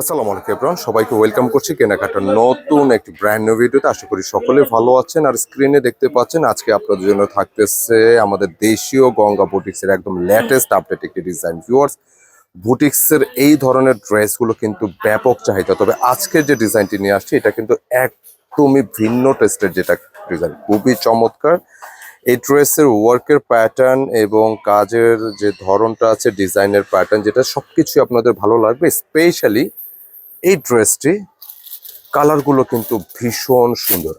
আসসালামু আলাইকুম এব্রান সবাইকে ওয়েলকাম করছি কেনাকাটার নতুন একটি ব্র্যান্ড নিউ ভিডিওতে আশা করি সকলে ভালো আছেন আর স্ক্রিনে দেখতে পাচ্ছেন, আজকে আপনাদের জন্য থাকতেছে আমাদের দেশীয় গঙ্গা বুটিক্সের একদম লেটেস্ট আপডেট একটি ডিজাইন ভিউয়ার্স বুটিক্সের এই ধরনের ড্রেসগুলো কিন্তু ব্যাপক চাহিদা। তবে আজকের যে ডিজাইনটি নিয়ে আসছে, এটা কিন্তু একদমই ভিন্ন টেস্টের যেটা ডিজাইন খুবই চমৎকার। এই ড্রেসের ওয়ার্কের প্যাটার্ন এবং কাজের যে ধরনটা আছে ডিজাইনের প্যাটার্ন যেটা সবকিছু আপনাদের ভালো লাগবে স্পেশালি এই ড্রেসটি কালারগুলো কিন্তু ভীষণ সুন্দর।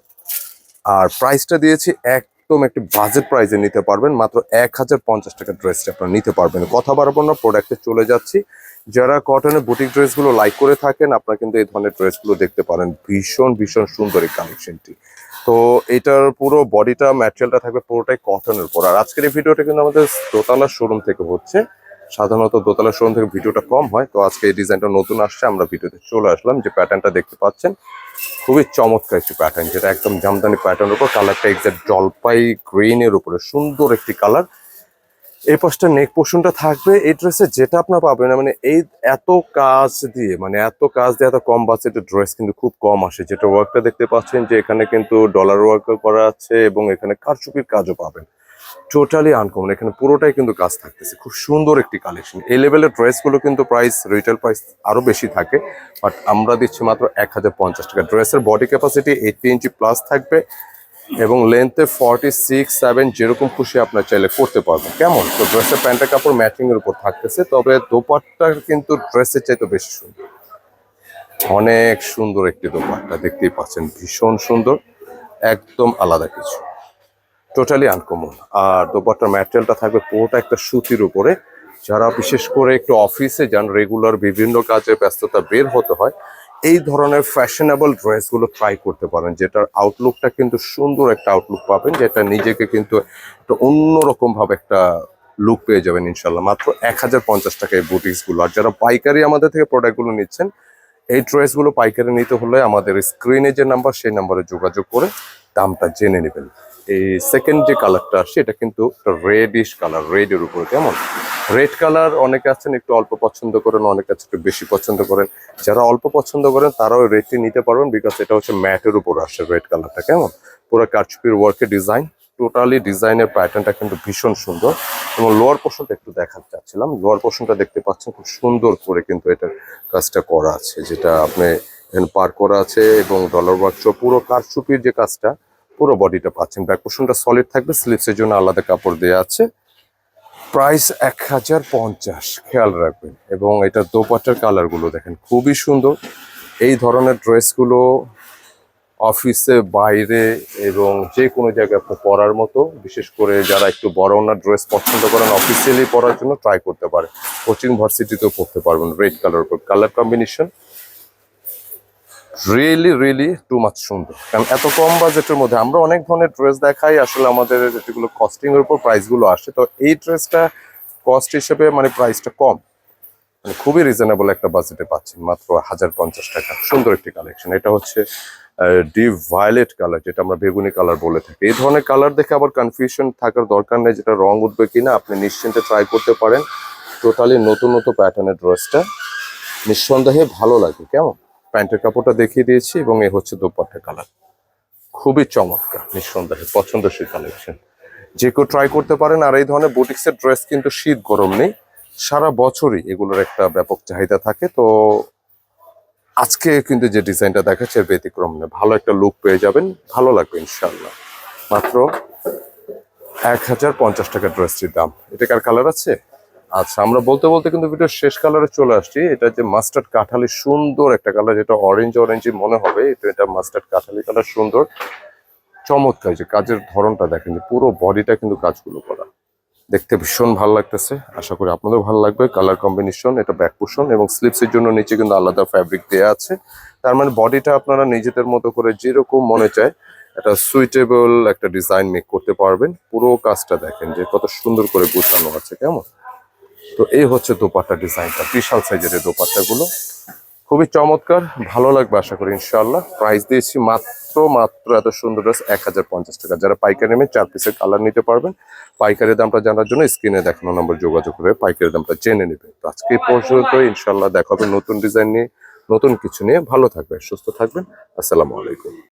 আর প্রাইসটা দিয়েছি একদম একটি বাজেট প্রাইসে নিতে পারবেন। মাত্র এক হাজার পঞ্চাশ টাকা ড্রেসটা আপনারা নিতে পারবেন। কথা বাড়াবো না প্রোডাক্টে চলে যাচ্ছি। যারা কটনের বুটিক ড্রেসগুলো লাইক করে থাকেন, আপনারা কিন্তু এই ধরনের ড্রেসগুলো দেখতে পারেন। ভীষণ ভীষণ সুন্দর এই কালেকশনটি তো এটার পুরো বডিটা ম্যাটেরিয়ালটা থাকবে পুরোটাই কটনের উপর। আর আজকের এই ভিডিওটা কিন্তু আমাদের দোতলা শোরুম থেকে হচ্ছে সাধারণত দোতলা শোরুম থেকে ভিডিওটা কম হয়, তো আজকে এই ডিজাইনটা নতুন আসছে, আমরা ভিডিওতে চলে আসলাম, যে প্যাটার্নটা দেখতে পাচ্ছেন। খুবই চমৎকার একটি প্যাটার্ন যেটা একদম জামদানি প্যাটার্নের উপর কালারটা এক্সাক্ট জলপাই গ্রিনের উপরে, সুন্দর একটি কালার এই পাশটা নেক পোর্শনটা থাকবে, এই ড্রেসে যেটা আপনার পাবেন মানে এই এত কাজ দিয়ে মানে এত কাজ দিয়ে, এত কম বাজেটের ড্রেস কিন্তু খুব কম আসে। যেটা ওয়ার্কটা দেখতে পাচ্ছেন যে এখানে কিন্তু ডলার ওয়ার্ক করা আছে এবং এখানে কারচুপির কাজও পাবেন। টোটালি আনকমন এখানে পুরোটাই কিন্তু কাজ থাকতেছে। খুব সুন্দর একটি কালেকশন এই লেভেলের ড্রেসগুলো কিন্তু প্রাইস রিটেল প্রাইস আরও বেশি থাকে বাট আমরা দিচ্ছি মাত্র এক হাজার পঞ্চাশ টাকা। ড্রেসের body capacity eighty inch plus থাকবে এবং লেন্থে ফর্টি সিক্স সেভেন যেরকম খুশি আপনার চাইলে করতে পারবেন। কেমন? তো ড্রেসের প্যান্টের কাপড় ম্যাচিং এর উপর থাকতেছে, তবে দোপাট্টা কিন্তু ড্রেসের চাইতে বেশি সুন্দর। অনেক সুন্দর একটি দোপাট্টা, দেখতেই পাচ্ছেন। ভীষণ সুন্দর, একদম আলাদা কিছু। টোটালি আনকমন আর দোপাট্টার ম্যাটেরিয়ালটা থাকবে পুরোটা একটা সুতির উপরে। যারা বিশেষ করে একটু অফিসে যান রেগুলার বিভিন্ন কাজে ব্যস্ততা বের হতে হয়, এই ধরনের ফ্যাশনেবল ড্রেসগুলো ট্রাই করতে পারেন, যেটার আউটলুকটা কিন্তু সুন্দর একটা আউটলুক পাবেন, যেটা নিজেকে কিন্তু একটা অন্যরকম ভাবে একটা লুক পেয়ে যাবেন ইনশাল্লাহ মাত্র এক হাজার পঞ্চাশ টাকা এই বুটিক্সগুলো আর যারা পাইকারি আমাদের থেকে প্রোডাক্টগুলো নিচ্ছেন, এই ড্রেসগুলো পাইকারি নিতে হলে আমাদের স্ক্রিনে যে নাম্বার সেই নাম্বারে যোগাযোগ করে দামটা জেনে নেবেন। এই সেকেন্ড যে কালারটা আসছে, এটা কিন্তু রেডিশ কালার রেডের উপরে, কেমন? রেড কালার অনেকে আছেন একটু অল্প পছন্দ করেন, অনেকে আছে একটু বেশি পছন্দ করেন। যারা অল্প পছন্দ করেন, তারাও রেডটি নিতে পারবেন বিকজ এটা হচ্ছে ম্যাটের উপর আসছে রেড কালারটা কেমন? পুরো কারচুপির ওয়ার্কের ডিজাইন টোটালি ডিজাইনের প্যাটার্নটা কিন্তু ভীষণ সুন্দর। এবং লোয়ার পোর্শনটা একটু দেখাতে চাচ্ছিলাম। লোয়ার পোর্শনটা দেখতে পাচ্ছেন খুব সুন্দর করে কিন্তু এটার কাজটা করা আছে, যেটা আপনি পার করা আছে এবং ডলার ওয়ার্ক পুরো কারচুপির যে কাজটা পুরো বডিটা পাচ্ছেন। ব্যাক পোর্শনটা সলিড থাকবে স্লিপসের জন্য আলাদা কাপড় দেওয়া আছে। প্রাইস এক হাজার পঞ্চাশ, খেয়াল রাখবেন। এবং এটা দোপাটার কালারগুলো দেখেন, খুবই সুন্দর। এই ধরনের ড্রেসগুলো অফিসে বাইরে এবং যে কোনো জায়গায় পরার মতো, বিশেষ করে যারা একটু বড় ওনার ড্রেস পছন্দ করেন অফিসিয়ালি পরার জন্য ট্রাই করতে পারে। কোচিং ভার্সিটিতেও পড়তে পারবেন red colour colour combination really really too much সুন্দর। কারণ এত কম বাজেটের মধ্যে আমরা অনেক ধরনের ড্রেস দেখাই, আসলে আমাদের যেগুলো কস্টিং এর উপর প্রাইসগুলো আসে। তো এই ড্রেসটা কস্ট হিসেবে মানে প্রাইসটা কম। মানে খুবই রিজনেবল একটা বাজেটে পাচ্ছেন মাত্র হাজার পঞ্চাশ টাকা। সুন্দর একটি কালেকশন এটা হচ্ছে ডিপ ভায়োলেট কালার যেটা আমরা বেগুনি কালার বলে থাকি। এই ধরনের কালার দেখে আবার কনফিউশন থাকার দরকার নেই, যেটা রং উঠবে কিনা, আপনি নিশ্চিন্তে ট্রাই করতে পারেন। টোটালি নতুন নতুন প্যাটার্নের ড্রেসটা নিঃসন্দেহে ভালো লাগে, কেমন? প্যান্টের কাপড়টা দেখিয়ে দিয়েছি এবং এ হচ্ছে দোপাট্টা কালার। খুবই চমৎকার, নিঃসন্দেহে পছন্দসই কালেকশন যে কেউ ট্রাই করতে পারেন, আর এই ধরনের বুটিক্সের ড্রেস কিন্তু শীত গরম নেই। সারা বছরই এগুলোর একটা ব্যাপক চাহিদা থাকে। তো আজকে কিন্তু যে ডিজাইনটা দেখাচ্ছে ব্যতিক্রম নেই। ভালো একটা লুক পেয়ে যাবেন, ভালো লাগবে ইনশাল্লাহ মাত্র এক হাজার পঞ্চাশ টাকা ড্রেসটির দাম। এটা কার কালার আছে? আচ্ছা আমরা বলতে বলতে কিন্তু ভিডিওর শেষ কালারে চলে আসছি। এটা যে মাস্টার্ড কাঠালি সুন্দর একটা কালার যেটা অরেঞ্জ অরেঞ্জই মনে হবে। এটা এটা মাস্টার্ড কাঠালি কালার সুন্দর। চমৎকার যে কাজের ধরনটা দেখেন পুরো বডিটা কিন্তু কাজগুলো করা। দেখতে ভীষণ ভালো লাগতেছে। আশা করি আপনাদের ভালো লাগবে। কালার কম্বিনেশন এটা ব্যাক পোষণ এবং স্লিপসের জন্য নিচে কিন্তু আলাদা ফ্যাব্রিক দেওয়া আছে। তার মানে বডিটা আপনারা নিজেদের মতো করে যেরকম মনে চায় একটা সুইটেবল একটা ডিজাইন মেক করতে পারবেন। পুরো কাজটা দেখেন যে কত সুন্দর করে গোছানো আছে, কেমন? তো এই হচ্ছে দোপাট্টা ডিজাইনটা, বিশাল সাইজের এই দোপাট্টাগুলো। খুবই চমৎকার, ভালো লাগবে আশা করি ইনশাল্লাহ প্রাইস দিয়েছি মাত্র মাত্র এত সুন্দর ড্রেস এক হাজার পঞ্চাশ টাকা। যারা পাইকারি নেবেন, চার পিসের কালার নিতে পারবেন। পাইকারি দামটা জানার জন্য স্ক্রিনে দেখানো নম্বর যোগাযোগ করে পাইকারি দামটা জেনে নেবেন। তো আজকে পর্যন্ত ইনশাল্লাহ দেখাবে নতুন ডিজাইন নিয়ে, নতুন কিছু নিয়ে। ভালো থাকবেন, সুস্থ থাকবেন। আসসালামু আলাইকুম।